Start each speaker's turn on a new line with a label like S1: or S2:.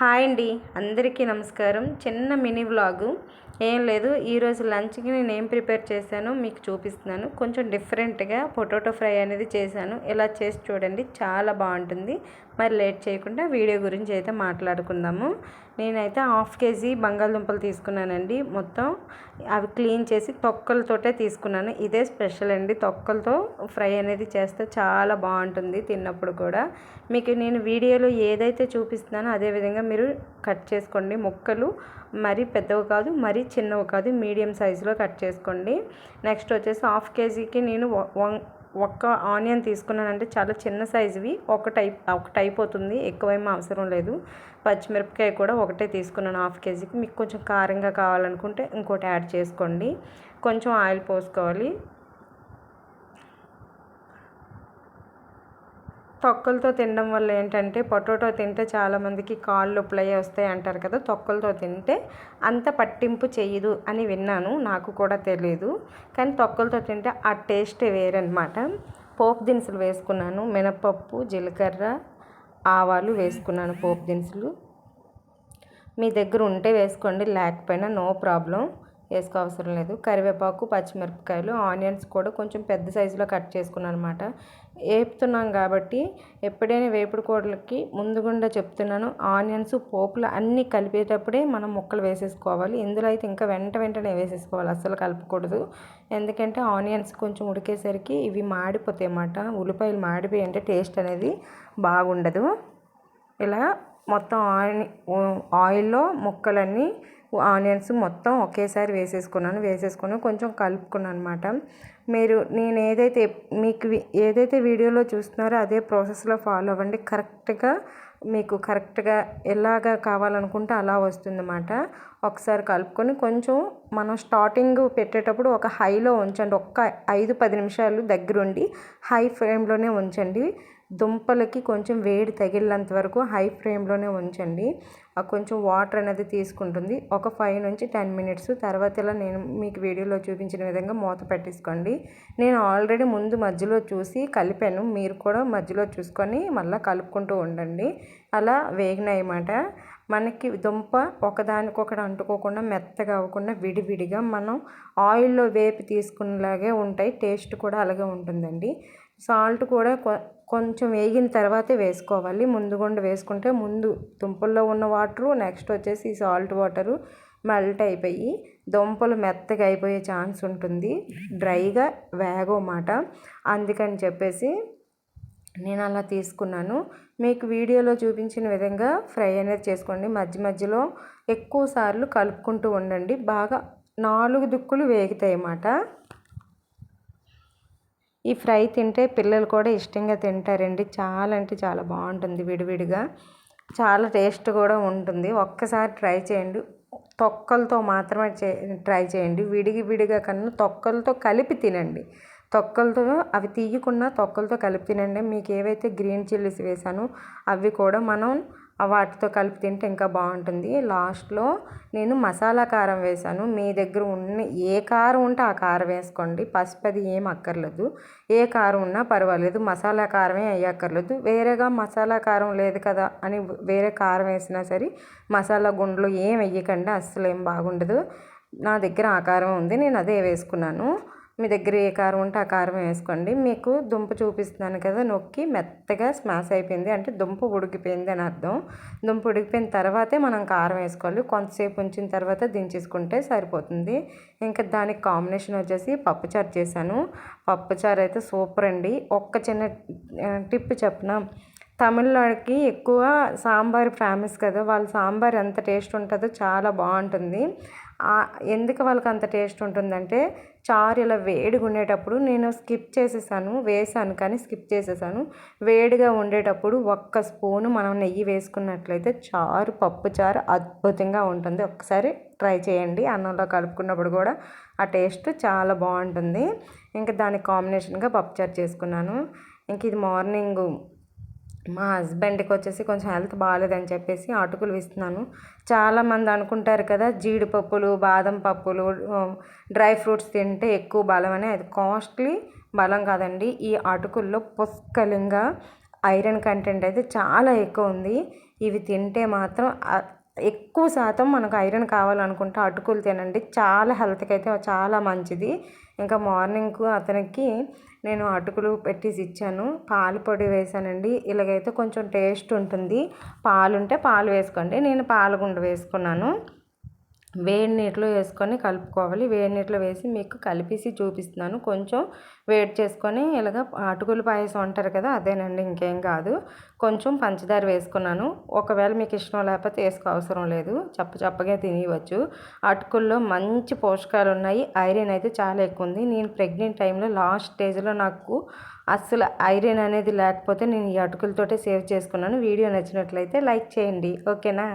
S1: Hi అండి. అందరికీ నమస్కారం. చిన్న మినీ వ్లాగు. ఏం లేదు ఈరోజు లంచ్కి నేను ఏం ప్రిపేర్ చేశానో మీకు చూపిస్తున్నాను. కొంచెం డిఫరెంట్గా పొటాటో ఫ్రై అనేది చేశాను. ఇలా చేసి చూడండి చాలా బాగుంటుంది. మరి లేట్ చేయకుండా వీడియో గురించి అయితే మాట్లాడుకుందాము. నేనైతే హాఫ్ కేజీ బంగాళదుంపలు తీసుకున్నానండి. మొత్తం అవి క్లీన్ చేసి తొక్కలతోటే తీసుకున్నాను. ఇదే స్పెషల్ అండి. తొక్కలతో ఫ్రై అనేది చేస్తే చాలా బాగుంటుంది తిన్నప్పుడు కూడా. మీకు నేను వీడియోలో ఏదైతే చూపిస్తున్నానో అదే విధంగా మీరు కట్ చేసుకోండి. ముక్కలు మరీ పెద్దవి కాదు మరీ చిన్నవి కాదు మీడియం సైజులో కట్ చేసుకోండి. నెక్స్ట్ వచ్చేసి హాఫ్ కేజీకి నేను ఒక్క ఆనియన్ తీసుకున్నానంటే చాలా చిన్న సైజువి. ఒక టైప్ ఒక టైప్ అవుతుంది. ఎక్కువేమీ అవసరం లేదు. పచ్చిమిరపకాయ కూడా ఒకటే తీసుకున్నాను హాఫ్ కేజీకి. మీకు కొంచెం కారంగా కావాలనుకుంటే ఇంకోటి యాడ్ చేసుకోండి. కొంచెం ఆయిల్ పోసుకోవాలి. తొక్కలతో తినడం వల్ల ఏంటంటే పొటాటో తింటే చాలామందికి కాళ్ళు నొప్పులు వస్తాయి అంటారు కదా తొక్కలతో తింటే అంత పట్టింపు చేయదు అని విన్నాను నాకు కూడా తెలియదు కానీ తొక్కలతో తింటే ఆ టేస్టే వేరనమాట పోపు దినుసులు వేసుకున్నాను మినపప్పు జీలకర్ర ఆవాలు వేసుకున్నాను పోపు దినుసులు. మీ దగ్గర ఉంటే వేసుకోండి లేకపోయినా నో ప్రాబ్లం. వేసుకో అవసరం లేదు. కరివేపాకు పచ్చిమిరపకాయలు ఆనియన్స్ కూడా కొంచెం పెద్ద సైజులో కట్ చేసుకున్నాను అనమాట వేపుతున్నాం కాబట్టి ఎప్పుడైనా వేపుడు కూరలకి ముందుగుండా చెప్తున్నాను. ఆనియన్స్ పోపులు అన్నీ కలిపేటప్పుడే మనం ముక్కలు వేసేసుకోవాలి. ఇందులో అయితే ఇంకా వెంట వెంటనే వేసేసుకోవాలి. అస్సలు కలపకూడదు. ఎందుకంటే ఆనియన్స్ కొంచెం ఉడికేసరికి ఇవి మాడిపోతాయి అన్నమాట. ఉల్లిపాయలు మాడిపోయి అంటే టేస్ట్ అనేది బాగుండదు. ఇలా మొత్తం ఆయిల్ ఆయిల్లో ముక్కలన్నీ ఆనియన్స్ మొత్తం ఒకేసారి వేసేసుకున్నాను వేసేసుకుని కొంచెం కలుపుకున్నాను అనమాట మీరు నేను ఏదైతే మీకు ఏదైతే వీడియోలో చూస్తున్నారో అదే ప్రాసెస్లో ఫాలో అవ్వండి. కరెక్ట్గా మీకు కరెక్ట్గా ఎలాగా కావాలనుకుంటే అలా వస్తుందన్నమాట. ఒకసారి కలుపుకొని కొంచెం మనం స్టార్టింగ్ పెట్టేటప్పుడు ఒక హైలో ఉంచండి. ఒక్క ఐదు పది నిమిషాలు దగ్గరుండి హై ఫ్లేమ్లోనే ఉంచండి. దుంపలకి కొంచెం వేడి తగిలినంత వరకు హై ఫ్లేమ్లోనే ఉంచండి. కొంచెం వాటర్ అనేది తీసుకుంటుంది. ఒక ఫైవ్ నుంచి టెన్ మినిట్స్ తర్వాత ఇలా నేను మీకు వీడియోలో చూపించిన విధంగా మూత పెట్టేసుకోండి. నేను ఆల్రెడీ ముందు మధ్యలో చూసి కలిపాను. మీరు కూడా మధ్యలో చూసుకొని మళ్ళీ కలుపుకుంటూ ఉండండి. అలా వేగినాయన్నమాట. మనకి దుంప ఒకదానికొకటి అంటుకోకుండా మెత్తగా అవ్వకుండా విడివిడిగా మనం ఆయిల్లో వేపి తీసుకునేలాగే ఉంటాయి. టేస్ట్ కూడా అలాగే ఉంటుందండి. సాల్ట్ కూడా కొంచెం వేగిన తర్వాతే వేసుకోవాలి. ముందు గుండ వేసుకుంటే ముందు దుంపల్లో ఉన్న వాటరు నెక్స్ట్ వచ్చేసి సాల్ట్ వాటరు మెల్ట్ అయిపోయి దుంపలు మెత్తగా అయిపోయే ఛాన్స్ ఉంటుంది. డ్రైగా వేగమాట అందుకని చెప్పేసి నేను అలా తీసుకున్నాను. మీకు వీడియోలో చూపించిన విధంగా ఫ్రై అనేది చేసుకోండి. మధ్య మధ్యలో ఎక్కువ సార్లు కలుపుకుంటూ ఉండండి. బాగా నాలుగు దుక్కులు వేగుతాయి అన్నమాట ఈ ఫ్రై తింటే పిల్లలు కూడా ఇష్టంగా తింటారండి. చాలా అంటే చాలా బాగుంటుంది విడివిడిగా. చాలా టేస్ట్ కూడా ఉంటుంది. ఒక్కసారి ట్రై చేయండి. తొక్కలతో మాత్రమే చే ట్రై చేయండి. విడిగి విడిగా కన్నా తొక్కలతో కలిపి తినండి. తొక్కలతో అవి తీయకుండా తొక్కలతో కలిపి తినండి. మీకు ఏవైతే గ్రీన్ చిల్లీస్ వేసానో అవి కూడా మనం వాటితో కలిపి తింటే ఇంకా బాగుంటుంది. లాస్ట్లో నేను మసాలా కారం వేసాను మీ దగ్గర ఉన్న ఏ కారం ఉంటే ఆ కారం వేసుకోండి. పసుపు అది ఏం అక్కర్లేదు. ఏ కారం ఉన్నా పర్వాలేదు. మసాలా కారమే అయ్యక్కర్లేదు వేరేగా మసాలా కారం లేదు కదా అని వేరే కారం వేసినా సరే మసాలా గుండ్లు ఏం వేయకండి. అస్సలు ఏం బాగుండదు. నా దగ్గర ఆ కారం ఉంది. నేను అదే వేసుకున్నాను. మీ దగ్గర ఏ కారం ఉంటే ఆ కారం వేసుకోండి. మీకు దుంప చూపిస్తున్నాను కదా నొక్కి మెత్తగా స్మాష్ అయిపోయింది. అంటే దుంప ఉడికిపోయింది అని అర్థం. దుంప ఉడికిపోయిన తర్వాతే మనం కారం వేసుకోవాలి. కొంతసేపు ఉంచిన తర్వాత దించేసుకుంటే సరిపోతుంది. ఇంకా దానికి కాంబినేషన్ వచ్చేసి పప్పుచారు చేశాను. పప్పుచారు అయితే సూపర్ అండి. ఒక్క చిన్న టిప్ చెప్పిన? తమిళనాడుకి ఎక్కువ సాంబార్ ఫేమస్ కదా. వాళ్ళ సాంబార్ ఎంత టేస్ట్ ఉంటుందో చాలా బాగుంటుంది. ఎందుకు వాళ్ళకి అంత టేస్ట్ ఉంటుందంటే చారు ఇలా వేడిగా ఉండేటప్పుడు నేను స్కిప్ చేసేసాను వేసాను కానీ స్కిప్ చేసేసాను. వేడిగా ఉండేటప్పుడు ఒక్క స్పూను మనం నెయ్యి వేసుకున్నట్లయితే చారు పప్పు చారు అద్భుతంగా ఉంటుంది. ఒకసారి ట్రై చేయండి. అన్నంలో కలుపుకున్నప్పుడు కూడా ఆ టేస్ట్ చాలా బాగుంటుంది. ఇంకా దాని కాంబినేషన్గా పప్పుచారు చేసుకున్నాను. ఇంక ఇది మార్నింగ్ మా హస్బెండ్కి వచ్చేసి కొంచెం హెల్త్ బాగాలేదని చెప్పేసి అటుకులు ఇస్తున్నాను. చాలామంది అనుకుంటారు కదా జీడిపప్పులు బాదం పప్పులు డ్రై ఫ్రూట్స్ తింటే ఎక్కువ బలం అని. అది కాస్ట్లీ బలం కాదండి. ఈ అటుకుల్లో పుష్కలంగా ఐరన్ కంటెంట్ అయితే చాలా ఎక్కువ ఉంది. ఇవి తింటే మాత్రం ఎక్కువ శాతం మనకు ఐరన్ కావాలనుకుంటే అటుకులు తినండి. చాలా హెల్త్కి అయితే చాలా మంచిది. ఇంకా మార్నింగ్ అతనికి నేను అటుకులు పెట్టేసి ఇచ్చాను. పాలు పొడి వేసానండి. ఇలాగైతే కొంచెం టేస్ట్ ఉంటుంది. పాలు ఉంటే పాలు వేసుకోండి. నేను పాలగుండ వేసుకున్నాను. వేడి నీటిలో వేసుకొని కలుపుకోవాలి. వేడి నీటిలో వేసి మీకు కలిపేసి చూపిస్తున్నాను. కొంచెం వేడి చేసుకొని ఇలాగ అటుకులు పాయసం అంటారు కదా అదేనండి ఇంకేం కాదు. కొంచెం పంచదార వేసుకున్నాను. ఒకవేళ మీకు ఇష్టం లేకపోతే వేసుకో అవసరం లేదు. చప్ప చప్పగా తినేయవచ్చు. అటుకుల్లో మంచి పోషకాలు ఉన్నాయి. ఐరన్ అయితే చాలా ఎక్కువ ఉంది. నేను ప్రెగ్నెంట్ టైంలో లాస్ట్ స్టేజ్లో నాకు అస్సలు ఐరన్ అనేది లేకపోతే నేను ఈ అటుకులతోటే సేవ్ చేసుకున్నాను. వీడియో నచ్చినట్లయితే లైక్ చేయండి. ఓకేనా?